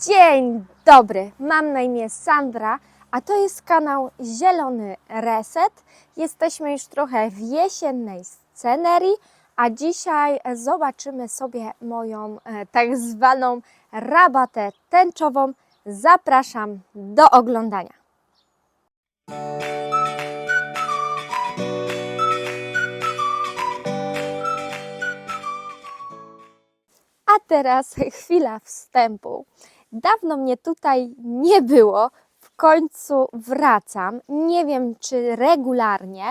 Dzień dobry, mam na imię Sandra, a to jest kanał Zielony Reset. Jesteśmy już trochę w jesiennej scenerii, a dzisiaj zobaczymy sobie moją e, tak zwaną rabatę tęczową. Zapraszam do oglądania. A teraz chwila wstępu. Dawno mnie tutaj nie było, w końcu wracam. Nie wiem, czy regularnie,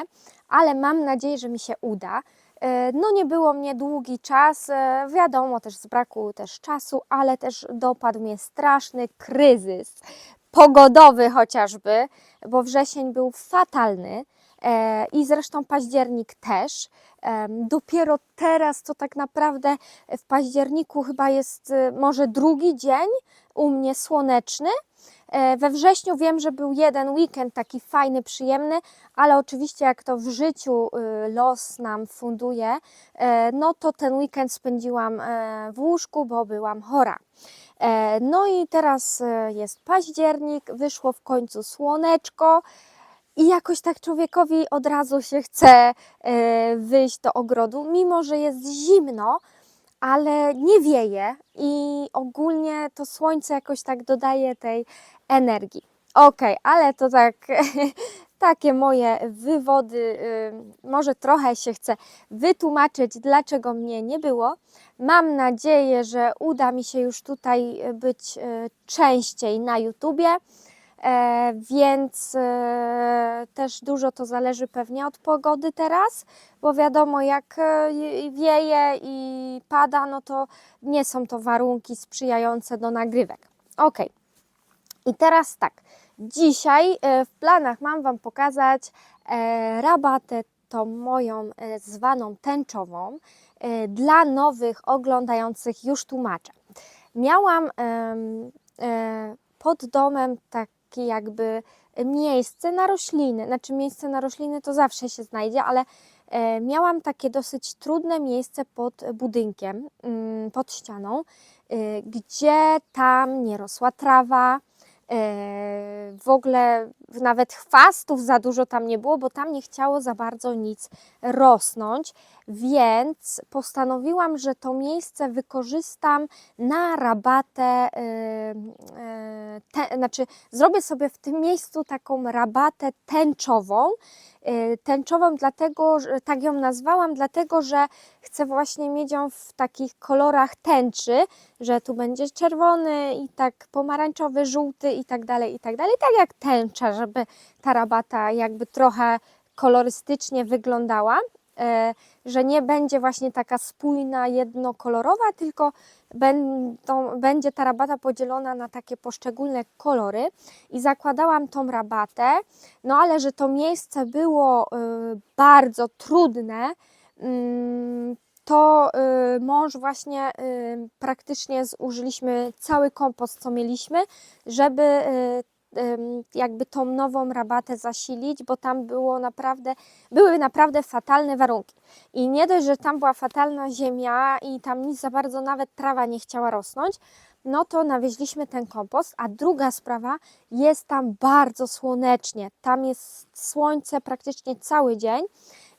ale mam nadzieję, że mi się uda. E, No nie było mnie długi czas, e, wiadomo też z braku też czasu, ale też dopadł mnie straszny kryzys pogodowy chociażby, bo wrzesień był fatalny e, i zresztą październik też. Dopiero teraz to tak naprawdę w październiku chyba jest może drugi dzień u mnie słoneczny. E, We wrześniu wiem, że był jeden weekend taki fajny, przyjemny, ale oczywiście jak to w życiu y, los nam funduje, e, no to ten weekend spędziłam e, w łóżku, bo byłam chora. No i teraz jest październik, wyszło w końcu słoneczko. I jakoś tak człowiekowi od razu się chce wyjść do ogrodu, mimo że jest zimno, ale nie wieje i ogólnie to słońce jakoś tak dodaje tej energii. Okej, ale to tak, takie moje wywody. y, Może trochę się chcę wytłumaczyć, dlaczego mnie nie było. Mam nadzieję, że uda mi się już tutaj być y, częściej na YouTubie. E, więc e, też dużo to zależy pewnie od pogody teraz, bo wiadomo, jak e, wieje i pada, no to nie są to warunki sprzyjające do nagrywek. Ok. I teraz tak, dzisiaj w planach mam Wam pokazać rabatę tą moją zwaną tęczową dla nowych oglądających już tłumaczę. Miałam pod domem jakby miejsce na rośliny, znaczy miejsce na rośliny to zawsze się znajdzie, ale e, miałam takie dosyć trudne miejsce pod budynkiem, mm, pod ścianą, e, gdzie tam nie rosła trawa, w ogóle nawet chwastów za dużo tam nie było, bo tam nie chciało za bardzo nic rosnąć, więc postanowiłam, że to miejsce wykorzystam na rabatę, yy, yy, te, znaczy zrobię sobie w tym miejscu taką rabatę tęczową. Yy, Tęczową dlatego, że tak ją nazwałam, dlatego że chcę właśnie mieć ją w takich kolorach tęczy, że tu będzie czerwony i tak pomarańczowy, żółty i tak dalej, i tak dalej, tak jak tęcza, żeby ta rabata jakby trochę kolorystycznie wyglądała, że nie będzie właśnie taka spójna, jednokolorowa, tylko będą, będzie ta rabata podzielona na takie poszczególne kolory. I zakładałam tą rabatę, no ale że to miejsce było e, bardzo trudne, mm, to y, mąż właśnie y, praktycznie zużyliśmy cały kompost, co mieliśmy, żeby y, jakby tą nową rabatę zasilić, bo tam było naprawdę, były naprawdę fatalne warunki. I nie dość, że tam była fatalna ziemia i tam nic za bardzo, nawet trawa nie chciała rosnąć, no to nawieźliśmy ten kompost, a druga sprawa, jest tam bardzo słonecznie, tam jest słońce praktycznie cały dzień,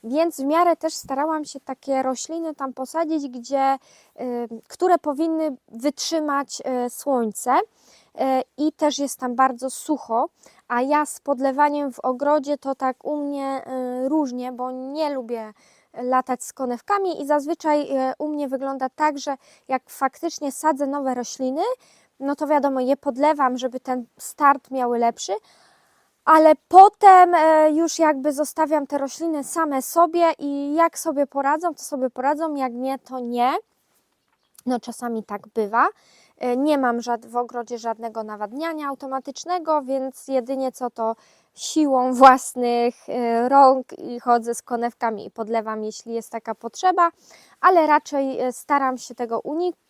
więc w miarę też starałam się takie rośliny tam posadzić, gdzie, które powinny wytrzymać y, słońce i też jest tam bardzo sucho, a ja z podlewaniem w ogrodzie to tak u mnie y, różnie, bo nie lubię latać z konewkami i zazwyczaj y, u mnie wygląda tak, że jak faktycznie sadzę nowe rośliny, no to wiadomo, je podlewam, żeby ten start miały lepszy, ale potem e, już jakby zostawiam te rośliny same sobie i jak sobie poradzą, to sobie poradzą, jak nie, to nie. No czasami tak bywa. E, Nie mam w ogrodzie żadnego nawadniania automatycznego, więc jedynie co to siłą własnych e, rąk i chodzę z konewkami i podlewam, jeśli jest taka potrzeba, ale raczej e, staram się tego uniknąć.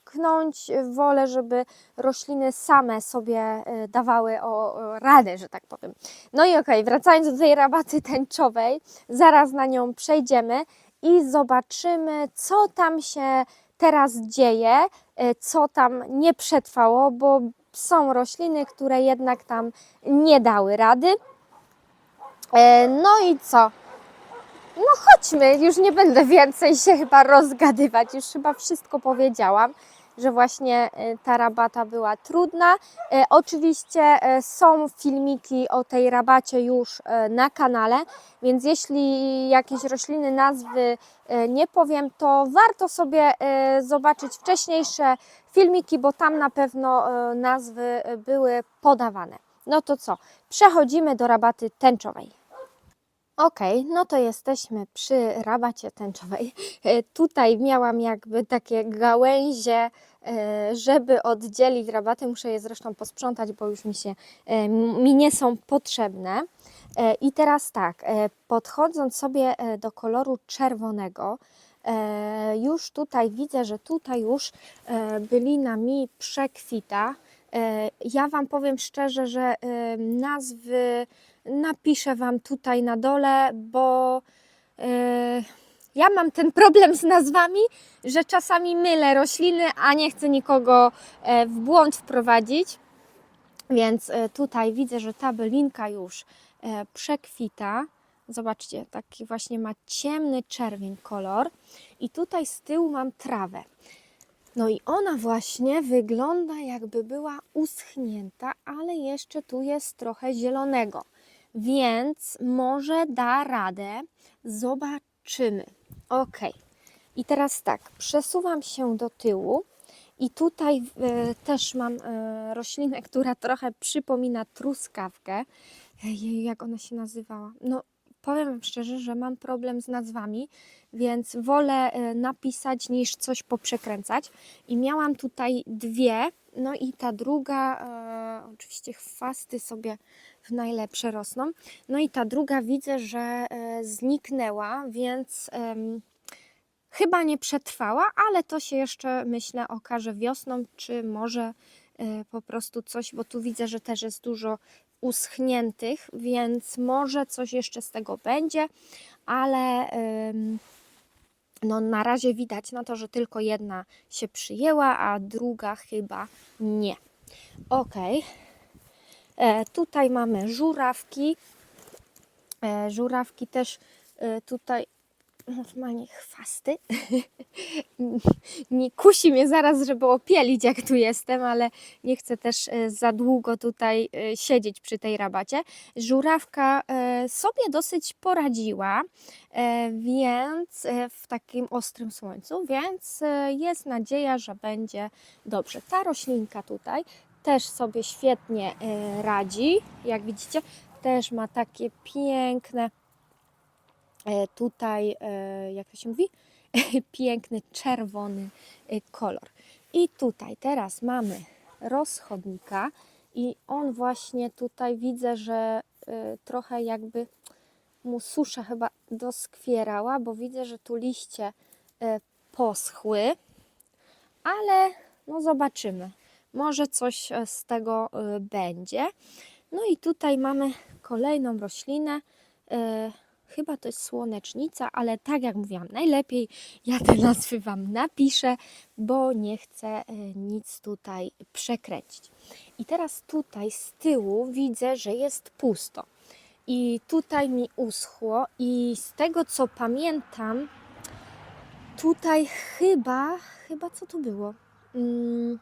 Wolę, żeby rośliny same sobie dawały o, radę, że tak powiem. No i okej, wracając do tej rabaty tęczowej, zaraz na nią przejdziemy i zobaczymy, co tam się teraz dzieje, e, co tam nie przetrwało, bo są rośliny, które jednak tam nie dały rady. E, No i co? No chodźmy, już nie będę więcej się chyba rozgadywać, już chyba wszystko powiedziałam, że właśnie e, ta rabata była trudna. E, Oczywiście e, są filmiki o tej rabacie już na kanale, więc jeśli jakieś rośliny nazwy nie powiem, to warto sobie zobaczyć wcześniejsze filmiki, bo tam na pewno nazwy były podawane. No to co? Przechodzimy do rabaty tęczowej. Ok, no to jesteśmy przy rabacie tęczowej. E, Tutaj miałam jakby takie gałęzie, e, żeby oddzielić rabaty. Muszę je zresztą posprzątać, bo już mi się e, mi nie są potrzebne. I teraz tak, podchodząc sobie do koloru czerwonego, już tutaj widzę, że tutaj już bylina mi przekwita. Ja Wam powiem szczerze, że nazwy napiszę Wam tutaj na dole, bo e, ja mam ten problem z nazwami, że czasami mylę rośliny, a nie chcę nikogo e, w błąd wprowadzić. Więc e, tutaj widzę, że ta bylinka już przekwita. Zobaczcie, taki właśnie ma ciemny czerwień kolor. I tutaj z tyłu mam trawę. No i ona właśnie wygląda jakby była uschnięta, ale jeszcze tu jest trochę zielonego. Więc może da radę. Zobaczymy. Ok. I teraz tak, przesuwam się do tyłu. I tutaj e, też mam e, roślinę, która trochę przypomina truskawkę. Ej, jak ona się nazywała? No, powiem Wam szczerze, że mam problem z nazwami, więc wolę e, napisać niż coś poprzekręcać. I miałam tutaj dwie, no i ta druga, oczywiście chwasty sobie w najlepsze rosną. No i ta druga widzę, że e, zniknęła, więc chyba nie przetrwała, ale to się jeszcze myślę okaże wiosną, czy może e, po prostu coś, bo tu widzę, że też jest dużo uschniętych, więc może coś jeszcze z tego będzie, ale no na razie widać na to, że tylko jedna się przyjęła, a druga chyba nie. Ok. E, tutaj mamy żurawki. E, żurawki też e, tutaj normalnie chwasty. nie kusi mnie zaraz, żeby opielić, jak tu jestem, ale nie chcę też e, za długo tutaj e, siedzieć przy tej rabacie. Żurawka e, sobie dosyć poradziła, e, więc e, w takim ostrym słońcu, więc e, jest nadzieja, że będzie dobrze. Ta roślinka tutaj też sobie świetnie e, radzi, jak widzicie, też ma takie piękne e, tutaj, e, jak to się mówi, piękny czerwony kolor. I tutaj teraz mamy rozchodnika i on właśnie tutaj widzę, że trochę jakby mu susza chyba doskwierała, bo widzę, że tu liście poschły, ale no zobaczymy. Może coś e, z tego e, będzie. No i tutaj mamy kolejną roślinę. E, Chyba to jest słonecznica, ale tak jak mówiłam, najlepiej ja te nazwy Wam napiszę, bo nie chcę nic tutaj przekręcić. I teraz tutaj z tyłu widzę, że jest pusto. I tutaj mi uschło i z tego co pamiętam, tutaj chyba, chyba co to było? Mm,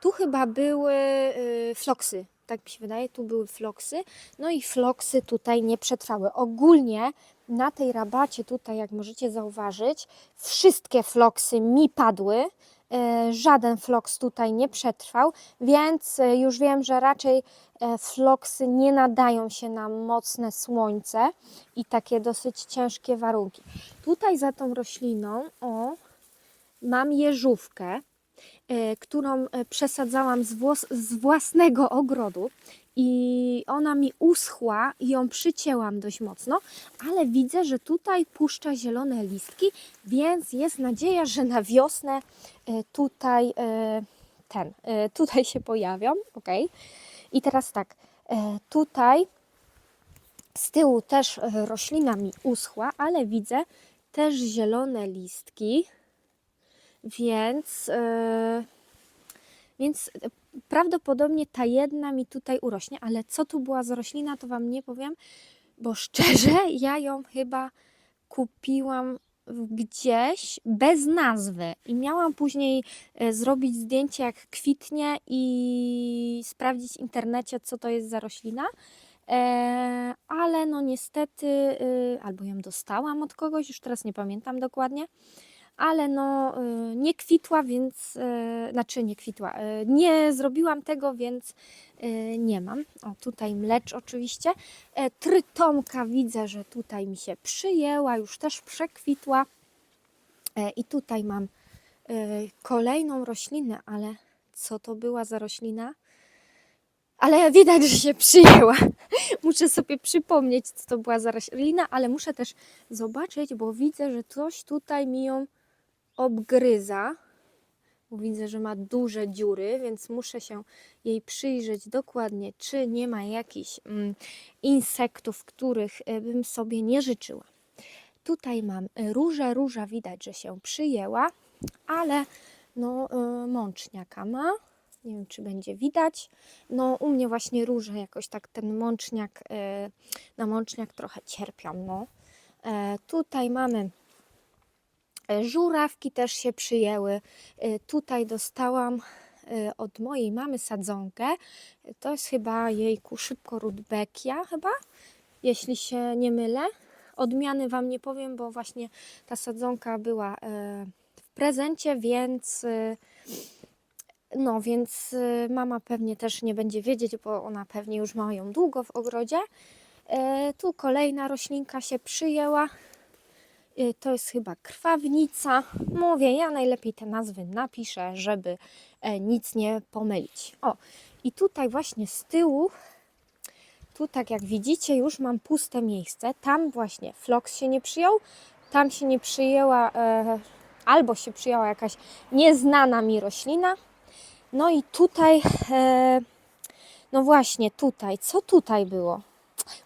tu chyba były y, floksy, tak mi się wydaje, tu były floksy. No i floksy tutaj nie przetrwały. Ogólnie na tej rabacie tutaj, jak możecie zauważyć, wszystkie floksy mi padły. E, Żaden floks tutaj nie przetrwał, więc e, już wiem, że raczej floksy nie nadają się na mocne słońce i takie dosyć ciężkie warunki. Tutaj za tą rośliną, o, mam jeżówkę, którą e, przesadzałam z, włos- z własnego ogrodu i ona mi uschła i ją przycięłam dość mocno, ale widzę, że tutaj puszcza zielone listki, więc jest nadzieja, że na wiosnę e, tutaj e, ten, e, tutaj się pojawią, ok? I teraz tak, e, tutaj z tyłu też e, roślina mi uschła, ale widzę też zielone listki, więc, e, więc prawdopodobnie ta jedna mi tutaj urośnie, ale co tu była za roślina, to Wam nie powiem, bo szczerze, ja ją chyba kupiłam gdzieś bez nazwy i miałam później e, zrobić zdjęcie jak kwitnie i sprawdzić w internecie, co to jest za roślina. E, ale no niestety, y, albo ją dostałam od kogoś, już teraz nie pamiętam dokładnie, ale no y, nie kwitła, więc, y, znaczy nie kwitła, y, nie zrobiłam tego, więc nie mam. O, tutaj mlecz oczywiście. E, Trytomka widzę, że tutaj mi się przyjęła, już też przekwitła. E, I tutaj mam kolejną roślinę, ale co to była za roślina? Ale widać, że się przyjęła. Muszę sobie przypomnieć, co to była za roślina, ale muszę też zobaczyć, bo widzę, że coś tutaj mi ją obgryza. Widzę, że ma duże dziury, więc muszę się jej przyjrzeć dokładnie, czy nie ma jakichś mm, insektów, których e, bym sobie nie życzyła. Tutaj mam e, różę, róża widać, że się przyjęła, ale no e, mączniaka ma. Nie wiem, czy będzie widać. No u mnie właśnie róże jakoś tak ten mączniak, na mączniak trochę cierpią. No. Tutaj mamy żurawki też się przyjęły. E, Tutaj dostałam e, od mojej mamy sadzonkę. To jest chyba jejku szybko rudbeckia chyba, jeśli się nie mylę. Odmiany Wam nie powiem, bo właśnie ta sadzonka była e, w prezencie, więc e, no, więc e, mama pewnie też nie będzie wiedzieć, bo ona pewnie już ma ją długo w ogrodzie. E, Tu kolejna roślinka się przyjęła. E, To jest chyba krwawnica. Mówię, ja najlepiej te nazwy napiszę, żeby e, nic nie pomylić. O, i tutaj właśnie z tyłu tu, tak jak widzicie, już mam puste miejsce. Tam właśnie floks się nie przyjął, tam się nie przyjęła, e, albo się przyjęła jakaś nieznana mi roślina. No i tutaj, e, no właśnie, tutaj, co tutaj było?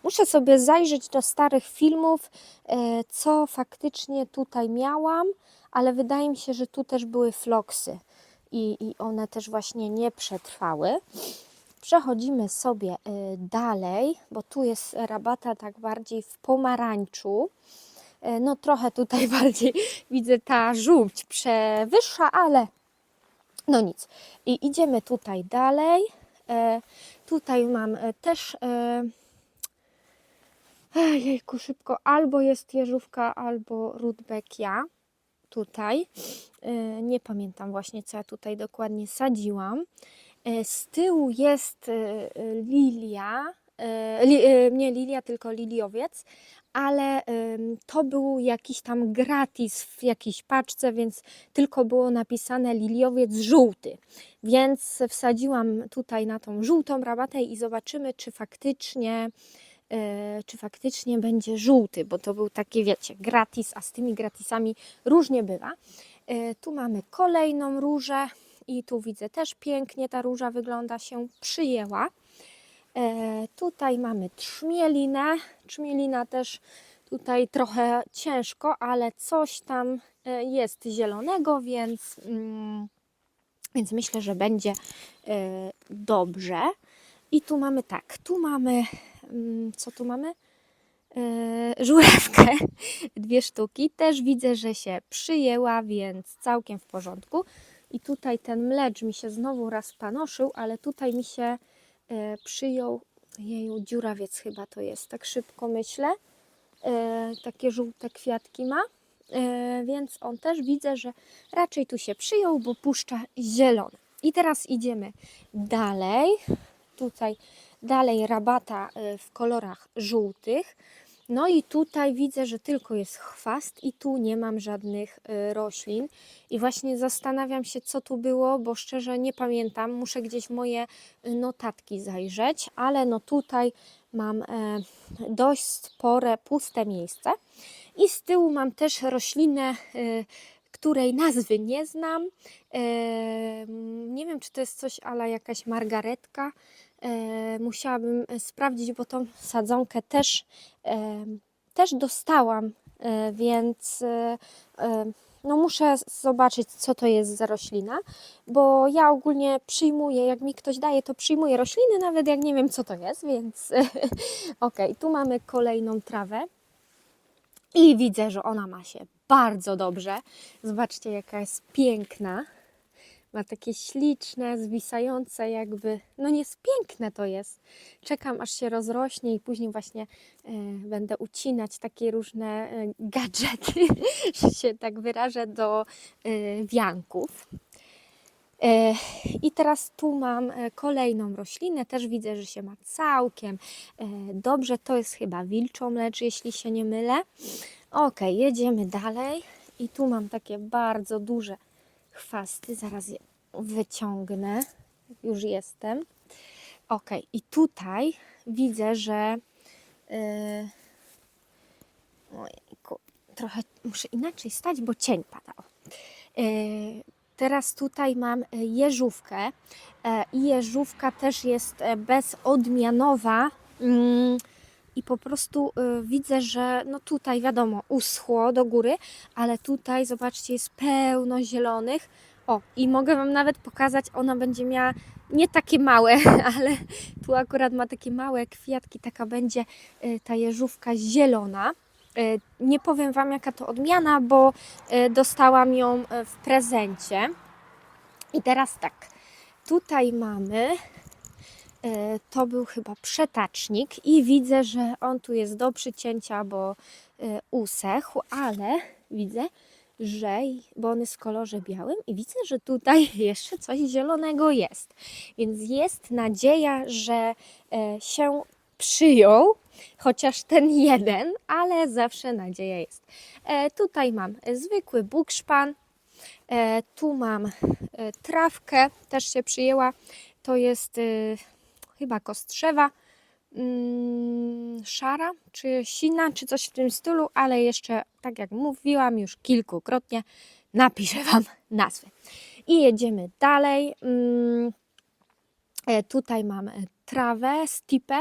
Muszę sobie zajrzeć do starych filmów, e, co faktycznie tutaj miałam, ale wydaje mi się, że tu też były floksy i, i one też właśnie nie przetrwały. Przechodzimy sobie y, dalej, bo tu jest rabata tak bardziej w pomarańczu. Y, No trochę tutaj bardziej widzę ta żółć przewyższa, ale no nic. I idziemy tutaj dalej. E, Tutaj mam e, też e, jejku szybko, albo jest jeżówka, albo rudbeckia. Tutaj. E, Nie pamiętam właśnie, co ja tutaj dokładnie sadziłam. E, Z tyłu jest e, lilia, li, nie lilia, tylko liliowiec, ale to był jakiś tam gratis w jakiejś paczce, więc tylko było napisane liliowiec żółty. Więc wsadziłam tutaj na tą żółtą rabatę i zobaczymy, czy faktycznie, czy faktycznie będzie żółty, bo to był taki, wiecie, gratis, a z tymi gratisami różnie bywa. E, Tu mamy kolejną różę i tu widzę też pięknie ta róża wygląda się przyjęła. E, tutaj mamy trzmielinę. Trzmielina też tutaj trochę ciężko, ale coś tam e, jest zielonego, więc, mm, więc myślę, że będzie e, dobrze. I tu mamy tak, tu mamy, co tu mamy? E, żurawkę, dwie sztuki. Też widzę, że się przyjęła, więc całkiem w porządku. I tutaj ten mlecz mi się znowu raz panoszył, ale tutaj mi się e, przyjął, jeju, dziurawiec chyba to jest, tak szybko myślę. E, takie żółte kwiatki ma, więc on też widzę, że raczej tu się przyjął, bo puszcza zielone. I teraz idziemy dalej. Tutaj dalej rabata e, w kolorach żółtych. No i tutaj widzę, że tylko jest chwast i tu nie mam żadnych e, roślin. I właśnie zastanawiam się, co tu było, bo szczerze nie pamiętam. Muszę gdzieś moje e, notatki zajrzeć, ale no tutaj mam e, dość spore puste miejsce. I z tyłu mam też roślinę, której nazwy nie znam. E, Nie wiem, czy to jest coś ala jakaś margaretka. E, Musiałabym e, sprawdzić, bo tą sadzonkę też, e, też dostałam, więc no muszę zobaczyć, co to jest za roślina, bo ja ogólnie przyjmuję, jak mi ktoś daje, to przyjmuję rośliny, nawet jak nie wiem, co to jest, więc ok, tu mamy kolejną trawę i widzę, że ona ma się bardzo dobrze. Zobaczcie, jaka jest piękna. Ma takie śliczne, zwisające jakby, no jest piękne to jest. Czekam aż się rozrośnie i później właśnie e, będę ucinać takie różne e, gadżety, że się tak wyrażę, do e, wianków. E, I teraz tu mam kolejną roślinę, też widzę, że się ma całkiem dobrze. To jest chyba wilczomlecz, jeśli się nie mylę. Ok, jedziemy dalej. I tu mam takie bardzo duże chwasty, zaraz je wyciągnę. Już jestem. Ok, i tutaj widzę, że. Yy... Ojejku, trochę muszę inaczej stać, bo cień padał. Yy, teraz tutaj mam jeżówkę. e, I jeżówka też jest e, bezodmianowa. Mm, i po prostu y, widzę, że no tutaj wiadomo, uschło do góry, ale tutaj zobaczcie, jest pełno zielonych. O, i mogę Wam nawet pokazać, ona będzie miała nie takie małe, ale tu akurat ma takie małe kwiatki, taka będzie y, ta jeżówka zielona. Y, nie powiem Wam, jaka to odmiana, bo y, dostałam ją y, w prezencie. I teraz tak, tutaj mamy to był chyba przetacznik i widzę, że on tu jest do przycięcia, bo e, usechł, ale widzę, że, bo on jest w kolorze białym i widzę, że tutaj jeszcze coś zielonego jest. Więc jest nadzieja, że e, się przyjął, chociaż ten jeden, ale zawsze nadzieja jest. Tutaj mam zwykły bukszpan, tu mam trawkę, też się przyjęła. To jest chyba kostrzewa mm, szara, czy sina, czy coś w tym stylu, ale jeszcze, tak jak mówiłam już kilkukrotnie, napiszę Wam nazwę. I jedziemy dalej. Mm, e, tutaj mam trawę, stipę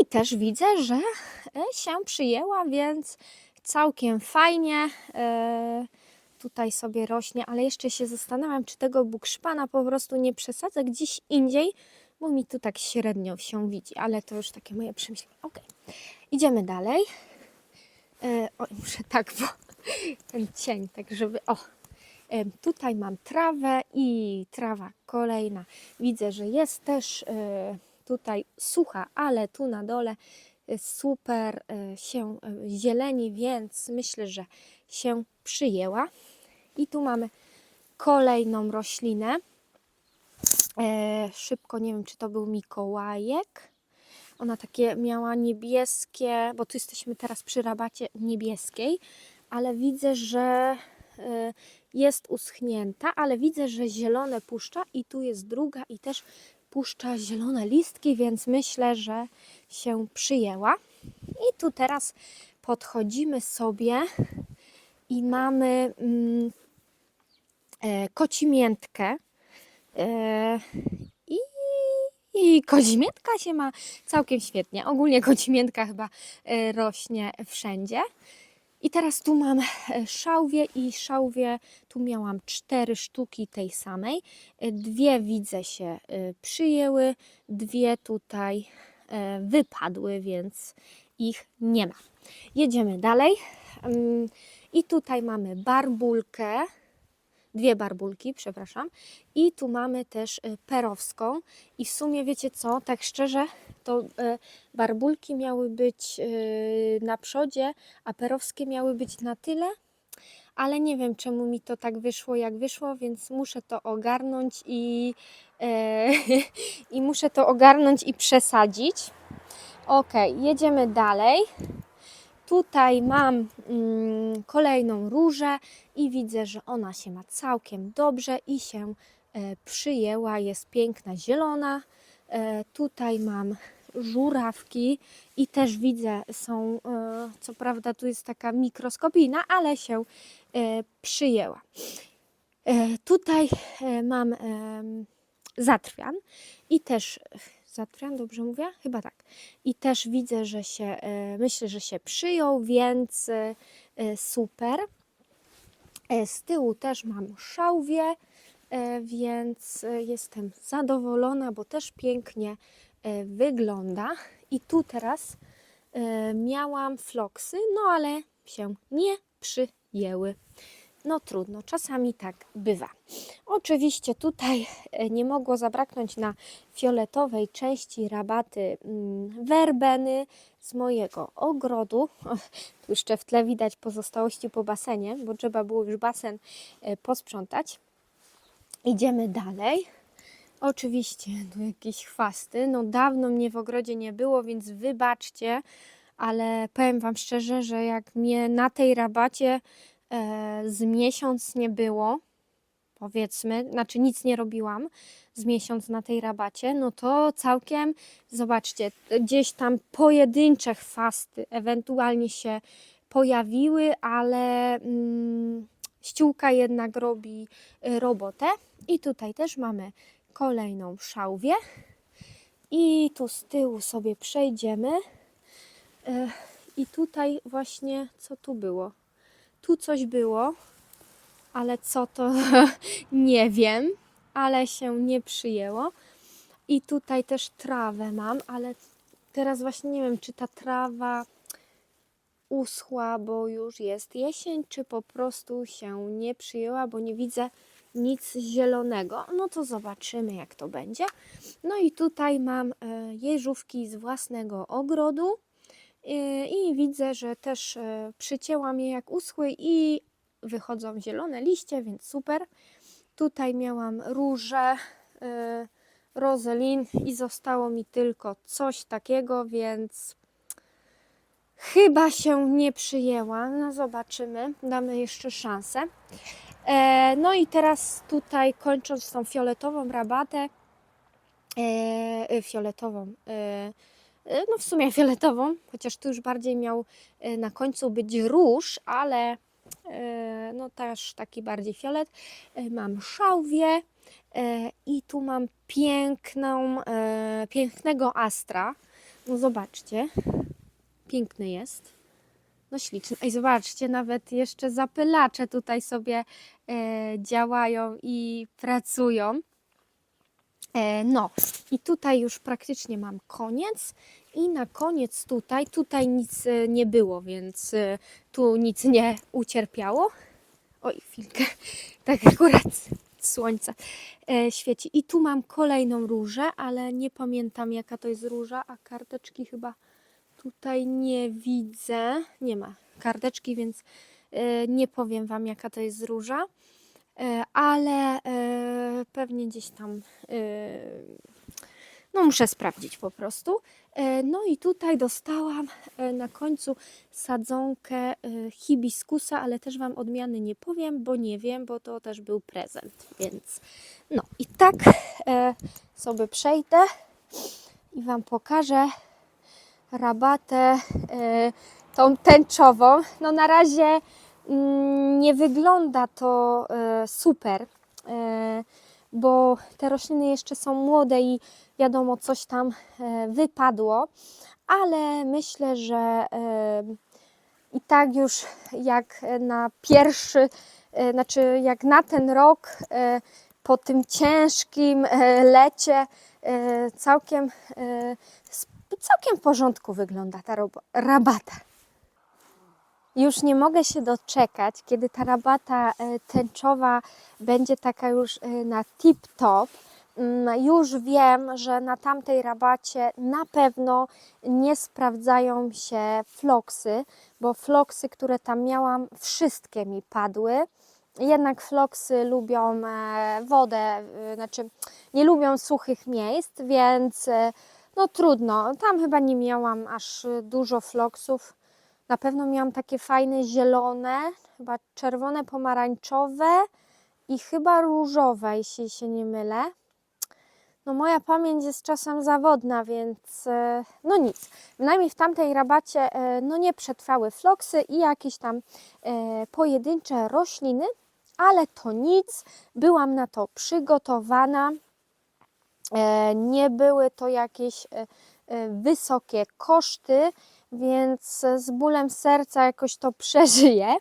i też widzę, że e, się przyjęła, więc całkiem fajnie. E, tutaj sobie rośnie, ale jeszcze się zastanawiam, czy tego bukszpana po prostu nie przesadzę gdzieś indziej, bo mi tu tak średnio się widzi, ale to już takie moje przemyślenie. Ok, idziemy dalej. E, o, muszę tak, bo ten cień, tak żeby. O, e, tutaj mam trawę i trawa kolejna. Widzę, że jest też e, tutaj sucha, ale tu na dole e, super e, się e, zieleni, więc myślę, że się przyjęła. I tu mamy kolejną roślinę. E, szybko, nie wiem czy to był Mikołajek. Ona takie miała niebieskie, bo tu jesteśmy teraz przy rabacie niebieskiej, ale widzę, że e, jest uschnięta, ale widzę, że zielone puszcza i tu jest druga i też puszcza zielone listki, więc myślę, że się przyjęła. I tu teraz podchodzimy sobie i mamy mm, e, kocimiętkę. E, I, I kodzimiętka się ma całkiem świetnie. Ogólnie kodzimiętka chyba e, rośnie wszędzie. I teraz tu mam e, szałwie i szałwie, tu miałam cztery sztuki tej samej. Dwie widzę się przyjęły, dwie tutaj wypadły, więc ich nie ma. Jedziemy dalej. Mm, I tutaj mamy barbulkę dwie barbulki, przepraszam. I tu mamy też y, perowską. I w sumie wiecie co, tak szczerze, to y, barbulki miały być y, na przodzie, a perowskie miały być na tyle. Ale nie wiem, czemu mi to tak wyszło, jak wyszło, więc muszę to ogarnąć i, e, i muszę to ogarnąć i przesadzić. Ok, jedziemy dalej. Tutaj mam mm, kolejną różę i widzę, że ona się ma całkiem dobrze i się e, przyjęła. Jest piękna, zielona. E, tutaj mam żurawki i też widzę, są, e, co prawda tu jest taka mikroskopijna, ale się e, przyjęła. E, tutaj e, mam e, zatrwian i też Zatwian, dobrze mówię? Chyba tak. I też widzę, że się, e, myślę, że się przyjął, więc e, e, super. Z tyłu też mam szałwię, e, więc jestem zadowolona, bo też pięknie wygląda. I tu teraz miałam floksy, no ale się nie przyjęły. No trudno, czasami tak bywa. Oczywiście tutaj e, nie mogło zabraknąć na fioletowej części rabaty mm, werbeny z mojego ogrodu. Tu jeszcze w tle widać pozostałości po basenie, bo trzeba było już basen e, posprzątać. Idziemy dalej. Oczywiście tu jakieś chwasty. No dawno mnie w ogrodzie nie było, więc wybaczcie, ale powiem Wam szczerze, że jak mnie na tej rabacie z miesiąc nie było, powiedzmy, znaczy nic nie robiłam z miesiąc na tej rabacie, no to całkiem, zobaczcie, gdzieś tam pojedyncze chwasty ewentualnie się pojawiły, ale mm, ściółka jednak robi y, robotę. I tutaj też mamy kolejną szałwię. I tu z tyłu sobie przejdziemy. E, I tutaj właśnie, co tu było? Tu coś było, ale co to nie wiem, ale się nie przyjęło. I tutaj też trawę mam, ale teraz właśnie nie wiem, czy ta trawa uschła, bo już jest jesień, czy po prostu się nie przyjęła, bo nie widzę nic zielonego. No to zobaczymy, jak to będzie. No i tutaj mam e, jeżówki z własnego ogrodu. E, I widzę, że też e, przycięłam je jak uschły i wychodzą zielone liście, więc super. Tutaj miałam róże, y, rozelin i zostało mi tylko coś takiego, więc chyba się nie przyjęła. No zobaczymy, damy jeszcze szansę. E, no i teraz tutaj kończąc tą fioletową rabatę, e, e, fioletową, no w sumie fioletową, chociaż tu już bardziej miał e, na końcu być róż, ale e, no też taki bardziej fiolet. E, Mam szałwię e, i tu mam piękną, e, pięknego astra. No zobaczcie, piękny jest. No śliczny. Ej, zobaczcie, nawet jeszcze zapylacze tutaj sobie e, działają i pracują. E, no i tutaj już praktycznie mam koniec. I na koniec tutaj, tutaj nic e, nie było, więc e, tu nic nie ucierpiało. Oj, chwilkę, tak akurat słońce świeci. I tu mam kolejną różę, ale nie pamiętam jaka to jest róża, a karteczki chyba tutaj nie widzę. Nie ma karteczki, więc nie powiem Wam jaka to jest róża, ale e, pewnie gdzieś tam e, no muszę sprawdzić po prostu. E, No i tutaj dostałam e, na końcu sadzonkę e, hibiskusa, ale też Wam odmiany nie powiem, bo nie wiem, bo to też był prezent, więc no i tak e, sobie przejdę i Wam pokażę rabatę e, tą tęczową. No na razie nie wygląda to e, super, e, bo te rośliny jeszcze są młode i wiadomo, coś tam e, wypadło, ale myślę, że i tak już jak na pierwszy, znaczy jak na ten rok po tym ciężkim lecie całkiem, całkiem w porządku wygląda ta rabata. Już nie mogę się doczekać, kiedy ta rabata e, tęczowa będzie taka już e, na tip-top. Mm, Już wiem, że na tamtej rabacie na pewno nie sprawdzają się floksy, bo floksy, które tam miałam, wszystkie mi padły. Jednak floksy lubią e, wodę, znaczy nie lubią suchych miejsc, więc no trudno. Tam chyba nie miałam aż dużo floksów. Na pewno miałam takie fajne zielone, chyba czerwone, pomarańczowe i chyba różowe, jeśli się nie mylę. No moja pamięć jest czasem zawodna, więc e, no nic. Bynajmniej w tamtej rabacie e, no nie przetrwały floksy i jakieś tam e, pojedyncze rośliny, ale to nic. Byłam na to przygotowana. Nie były to jakieś wysokie koszty, więc z bólem serca jakoś to przeżyję.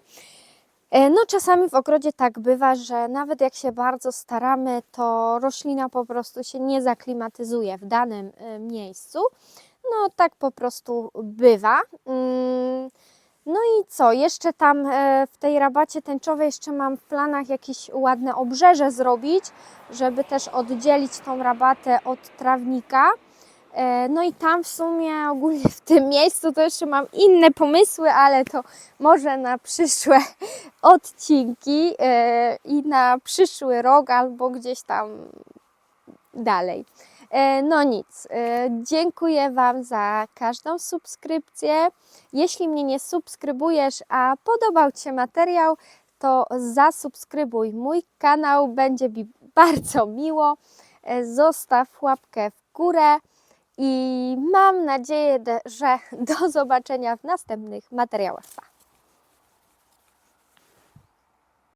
E, No, czasami w ogrodzie tak bywa, że nawet jak się bardzo staramy, to roślina po prostu się nie zaklimatyzuje w danym e, miejscu. No, tak po prostu bywa. Mm, No i co? Jeszcze tam e, w tej rabacie tęczowej jeszcze mam w planach jakieś ładne obrzeże zrobić, żeby też oddzielić tą rabatę od trawnika. E, No i tam w sumie ogólnie w tym miejscu to jeszcze mam inne pomysły, ale to może na przyszłe odcinki e, i na przyszły rok albo gdzieś tam dalej. E, No nic, dziękuję Wam za każdą subskrypcję. Jeśli mnie nie subskrybujesz, a podobał Ci się materiał, to zasubskrybuj mój kanał, będzie mi bardzo miło. Zostaw łapkę w górę i mam nadzieję, że do zobaczenia w następnych materiałach. Pa!